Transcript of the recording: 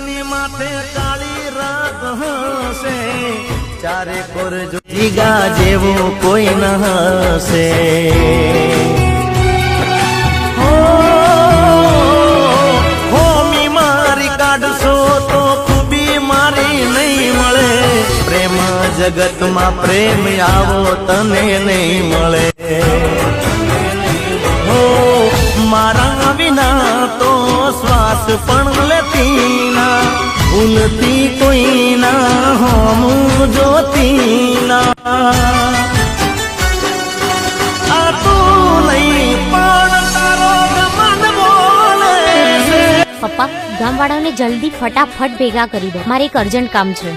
માથે કાળી રાત હશે. ચારે કોર જીગા જેવો કોઈ ન હશે. જગતમાં પ્રેમ આવો તને નહીં મળે. હો, મારા વિના તો શ્વાસ પણ લેતી ભૂલતી કોઈ ના હોમું પપ્પા, ગામવાળાઓને જલ્દી ફટાફટ ભેગા કરી દો. મારે એક અર્જન્ટ કામ છે.